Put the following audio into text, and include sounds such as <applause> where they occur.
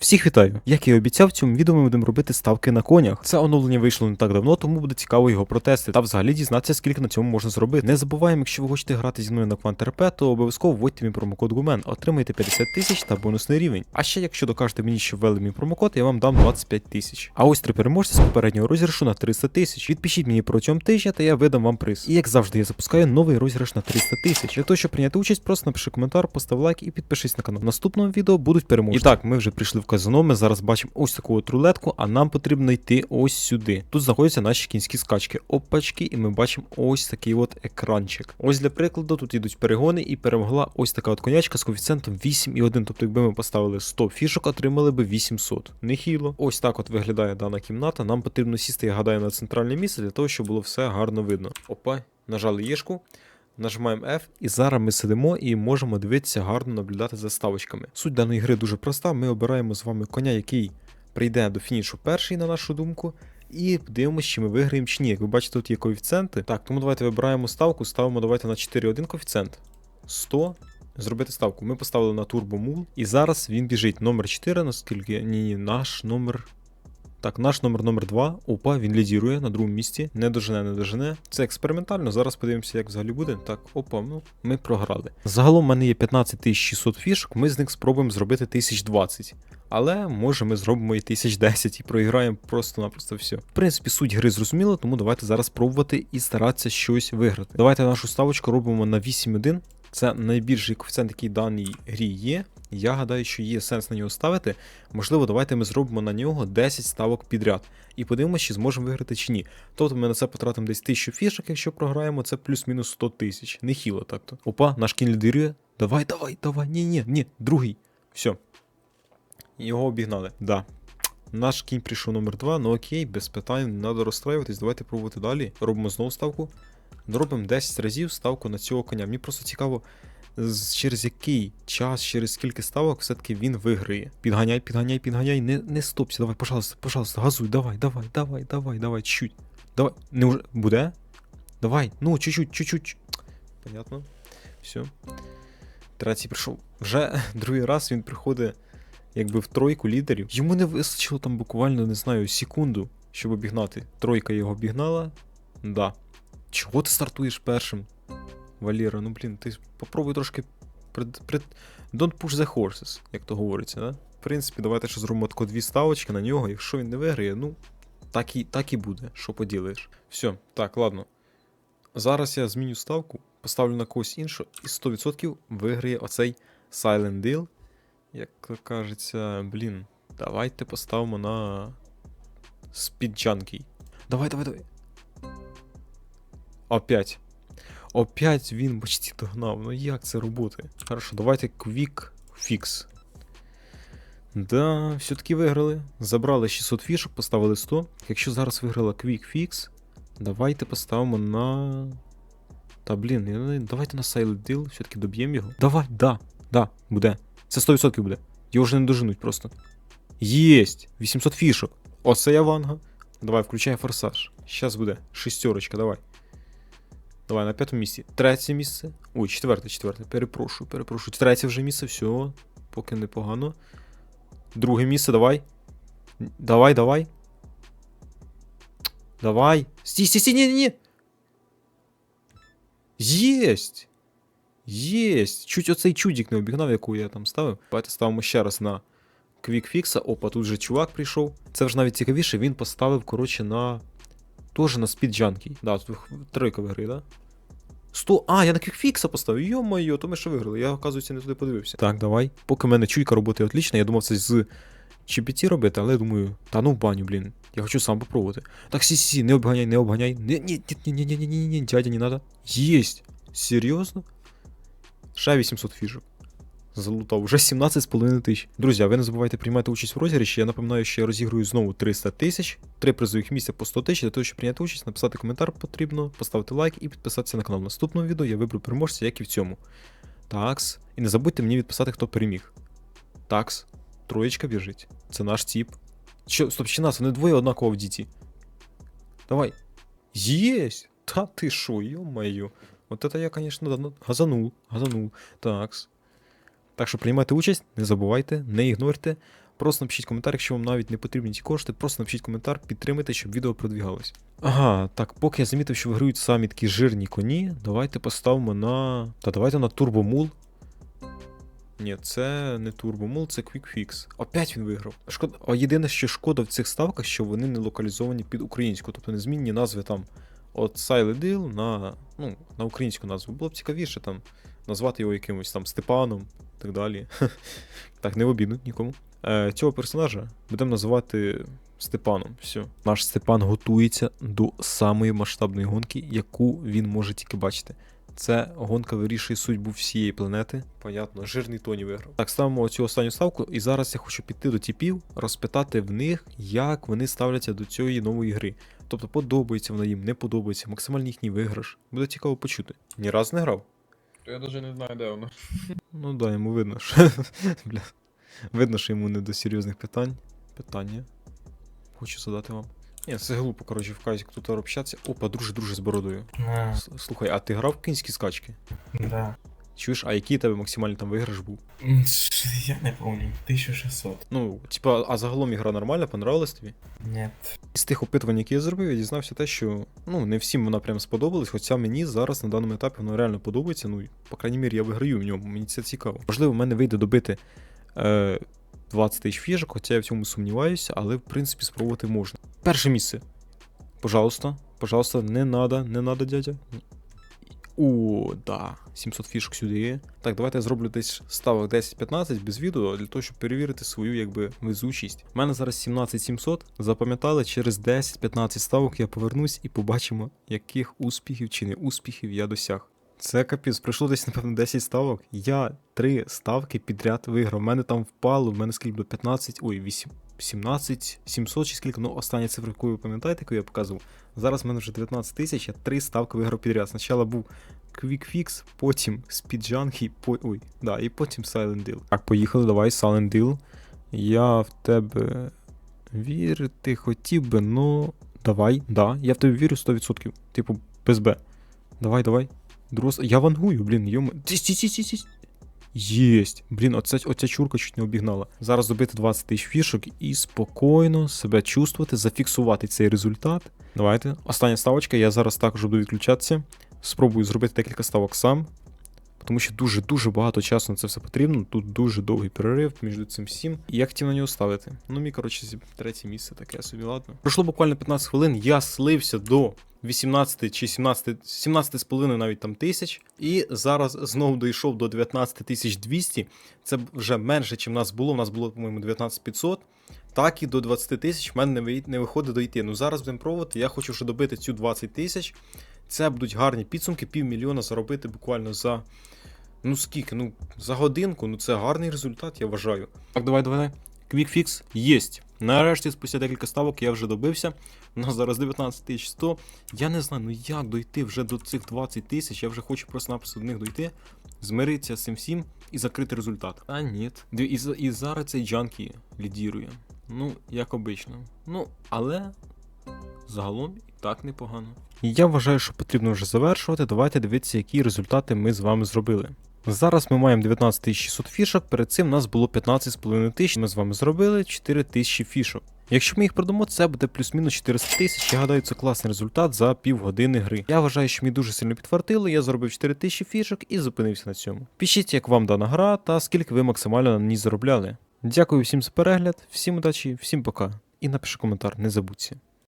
Всіх вітаю! Як і обіцяв, в цьому відео ми будемо робити ставки на конях. Це оновлення вийшло не так давно, тому буде цікаво його протестити та взагалі дізнатися, скільки на цьому можна зробити. Не забуваємо, якщо ви хочете грати зі мною на КвантРП, то обов'язково вводьте мій промокод Гумен, отримаєте 50 тисяч та бонусний рівень. А ще якщо докажете мені, що ввели мій промокод, я вам дам 25 тисяч. А ось три переможці з попереднього розіграшу на 300 тисяч. Відпишіть мені протягом тижня, та я видам вам приз. І як завжди, я запускаю новий розіграш на 300 тисяч. Для того, щоб прийняти участь, просто напиши коментар, постав лайк і підпишись на канал. В наступному відео будуть переможці. І так, ми вже прийшли в казино. Ми зараз бачимо ось таку от рулетку, а нам потрібно йти ось сюди. Тут знаходяться наші кінські скачки. Опачки, і ми бачимо ось такий от екранчик. Ось для прикладу, тут йдуть перегони, і перемогла ось така от конячка з коефіцієнтом 8,1. Тобто, якби ми поставили 100 фішок, отримали би 800. Нехіло. Ось так от виглядає дана кімната. Нам потрібно сісти, я гадаю, на центральне місце для того, щоб було все гарно видно. Опа, нажали єшку. Нажимаємо F, і зараз ми сидимо і можемо дивитися гарно наблюдати за ставочками. Суть даної гри дуже проста. Ми обираємо з вами коня, який прийде до фінішу перший, на нашу думку. І дивимося, чи ми виграємо чи ні. Як ви бачите, тут є коефіцієнти. Так, тому давайте вибираємо ставку, ставимо давайте на 4,1 коефіцієнт. 100. Зробити ставку. Ми поставили на Turbo і зараз він біжить. Номер 4, наскільки. Ні, ні, наш номер. Так, наш номер номер 2. Опа, він лідірує на другому місці. Не дожене, не дожене. Це експериментально. Зараз подивимося, як взагалі буде. Так, опа, ну ми програли. Загалом в мене є 15600 фішок. Ми з них спробуємо зробити 1020. Але може ми зробимо і 1010 і проіграємо просто-напросто все. В принципі, суть гри зрозуміла, тому давайте зараз пробувати і старатися щось виграти. Давайте нашу ставочку робимо на 8.1. Це найбільший коефіцієнт, який в даній грі є. Я гадаю, що є сенс на нього ставити. Можливо, давайте ми зробимо на нього 10 ставок підряд. І подивимося, чи зможемо виграти чи ні. Тобто ми на це потратимо десь 1000 фішок, якщо програємо, це плюс-мінус 100 тисяч. Нехіло так-то. Опа, наш кінь лідирує. Давай, давай, давай. Ні, ні, ні, другий. Все. Його обігнали. Да. Наш кінь прийшов номер 2, ну окей, без питань, не треба розстраюватись, давайте пробувати далі. Робимо знову ставку. Робимо 10 разів ставку на цього коня. Мені просто цікаво, через який час, через скільки ставок все-таки він виграє. Підганяй, підганяй, підганяй, не, не стопся, давай, пожалуйста, пожалуйста, газуй, давай, давай, давай, давай, давай, чуть. Давай. Не уже. Буде? Давай, ну, чуть-чуть, чуть-чуть. Понятно. Все. Третій прийшов. Вже <laughs> другий раз він приходить якби в тройку лідерів. Йому не вистачило там буквально, не знаю, секунду, щоб обігнати. Тройка його обігнала. Да. Чого ти стартуєш першим? Валера, ну блін, ти попробуй трошки пред, пред... Don't push the horses, як то говориться, да? В принципі, давайте ще зробимо тако дві ставочки на нього. Якщо він не виграє, ну, так і, так і буде, що поділиш. Все, так, ладно. Зараз я зміню ставку, поставлю на когось іншого, і 100% виграє оцей Silent Deal. Як кажеться, блін, давайте поставимо на Speed Junkie. Давай, давай, давай. Опять. Опять він почти догнав. Ну як це робити? Хорошо, давайте Quick Fix. Да, все-таки виграли. Забрали 600 фішок, поставили 100. Якщо зараз виграла Quick Fix, давайте поставимо на. Та блін, давайте на Silent Deal, все-таки доб'ємо його. Давай, да, да, буде. Це 100% буде. Його вже не доженуть просто. Єсть! 800 фішок. Оце я ванга. Давай, включай форсаж. Щас буде. Шестерочка, давай. Давай, на п'ятому місці. Третє місце. Ой, четверте, четверте. Перепрошую, перепрошую. Третє вже місце, все. Поки непогано. Друге місце, давай. Давай, давай. Давай. Стій, стій, стій, ні, ні, ні. Єсть. Єсть. Чуть оцей чудік не обігнав, яку я там ставив. Давайте ставимо ще раз на квікфікса. Опа, тут же чувак прийшов. Це вже навіть цікавіше, він поставив, коротше, на. Тоже на спіджанки. Да, тут тройка виграє, да? 100. А, я на квікфікса поставив. Йо-моє, то ми ще виграли. Я, оказується, не туди подивився. Так, давай. Поки в мене чуйка роботи отлічна, я думав це з GPT робити, але я думаю, та ну в баню, блін. Я хочу сам попробувати. Так, сі, сі, не обганяй, не обганяй. Ні, ні, ні, ні, ні, ні, ні, ні, дядя, не надо. Єсть. Серйозно? Ще 800 фішок Залутав вже 17,5 тисяч. Друзі, а ви не забувайте приймати участь в розіграші. Я напоминаю, що я розіграю знову 300 тисяч, три призових місця по 100 тисяч. Для того, щоб прийняти участь, написати коментар потрібно, поставити лайк і підписатися на канал. В наступному відео я виберу переможця, як і в цьому. Такс. І не забудьте мені відписати, хто переміг. Такс. Троєчка біжить. Це наш тіп. Що, стоп, чи нас? Вони двоє однаково в діті. Давай. Єсть! Та ти шо, ё-моё. Вот это я, конечно, да, ну, газанул, газанул. Такс. Так що приймайте участь, не забувайте, не ігнорте. Просто напишіть коментар, якщо вам навіть не потрібні ці кошти, просто напишіть коментар, підтримайте, щоб відео продвігалось. Ага, так, поки я замітив, що виграють самі такі жирні коні, давайте поставимо на. Та давайте на турбомул. Ні, це не турбомул, це Quick Fix. Опять він виграв. Шкода. А єдине, що шкода в цих ставках, що вони не локалізовані під українську, тобто незмінні назви там от Silent Deal на, ну, на українську назву. Було б цікавіше там назвати його якимось там Степаном і так далі. <laughs> так, не в обіду нікому. Е, цього персонажа будемо називати Степаном. Все. Наш Степан готується до самої масштабної гонки, яку він може тільки бачити. Це гонка вирішує судьбу всієї планети. Понятно, жирний Тоні виграв. Так, ставимо цю останню ставку, і зараз я хочу піти до типів, розпитати в них, як вони ставляться до цієї нової гри. Тобто подобається вона їм, не подобається, максимальний їхній виграш. Буде цікаво почути. Ні раз не грав. То Я даже не знаю, де воно. Ну да, йому видно, що. <laughs> Бля. Видно, що йому не до серйозних питань. Питання. Хочу задати вам. Ні, це глупо, коротше, в казі тут общатися. Опа, друже, друже з бородою. С- Слухай, а ти грав в кінські скачки? да. Чуєш, а який у тебе максимальний там виграш був? М, ш- Я не помню. 1600. Ну, типа, а загалом ігра нормальна, понравилась тобі? Нет. З тих опитувань, які я зробив, я дізнався те, що ну не всім вона прям сподобалась, хоча мені зараз на даному етапі воно реально подобається. Ну, по крайній мірі, я виграю в ньому, мені це цікаво. Можливо, в мене вийде добити е, 20 тисяч фішок, хоча я в цьому сумніваюся, але в принципі спробувати можна. Перше місце. Пожалуйста, пожалуйста, не надо, не надо, дядя. О, да, 700 фішок сюди. Так, давайте я зроблю десь ставок 10-15 без відео для того, щоб перевірити свою якби везучість. У мене зараз 17700. Запам'ятали, через 10-15 ставок я повернусь і побачимо, яких успіхів чи не успіхів я досяг. Це капець, пройшло десь, напевно, 10 ставок. Я 3 ставки підряд виграв. У мене там впало, в мене скільки було 15, ой, 8, 17, 700 чи скільки, ну остання цифра, яку ви пам'ятаєте, яку я показував. Зараз в мене вже 19 тисяч, я 3 ставки виграв підряд. Спочатку був Quick Fix, потім Junkie, по... ой, да, і потім Silent Deal. Так, поїхали, давай, Silent Deal. Я в тебе вірити хотів би, ну. Давай, да, я в тебе вірю 100%. Типу, без Б. Давай, давай. Друз... Я вангую, блін, йому. Єсть. Блін, оця, оця чурка чуть не обігнала. Зараз добити 20 тисяч фішок і спокійно себе чувствувати, зафіксувати цей результат. Давайте. Остання ставочка, я зараз також буду відключатися. Спробую зробити декілька ставок сам. Тому що дуже-дуже багато часу на це все потрібно. Тут дуже довгий перерив між цим всім. І я хотів на нього ставити. Ну, мій, коротше, третє місце таке собі, ладно. Пройшло буквально 15 хвилин, я слився до 18 чи 17, 17 з половиною навіть там тисяч. І зараз знову дійшов до 19 тисяч 200. Це вже менше, ніж в нас було. У нас було, по-моєму, 19 500. Так і до 20 тисяч в мене не виходить дойти. Ну зараз будемо пробувати. Я хочу вже добити цю 20 тисяч. Це будуть гарні підсумки, півмільйона заробити буквально за. Ну скільки? Ну, за годинку, ну це гарний результат, я вважаю. Так, давай, давай. Квікфікс єсть. Нарешті, спустя декілька ставок, я вже добився. У нас зараз 19 100. Я не знаю, ну як дойти вже до цих 20 тисяч. Я вже хочу просто-напросто до них дойти, змиритися з цим всім і закрити результат. А ні. І, і зараз цей джанкі лідірує. Ну, як обично. Ну, але загалом і так непогано. Я вважаю, що потрібно вже завершувати. Давайте дивитися, які результати ми з вами зробили. Зараз ми маємо 19 600 фішок, перед цим у нас було 15,5 тисяч, ми з вами зробили 4 тисячі фішок. Якщо ми їх продамо, це буде плюс-мінус 400 тисяч. Я гадаю, це класний результат за півгодини гри. Я вважаю, що мені дуже сильно підфартило, я заробив 4 тисячі фішок і зупинився на цьому. Пишіть, як вам дана гра та скільки ви максимально на ній заробляли. Дякую всім за перегляд, всім удачі, всім пока. І напиши коментар, не забудьте.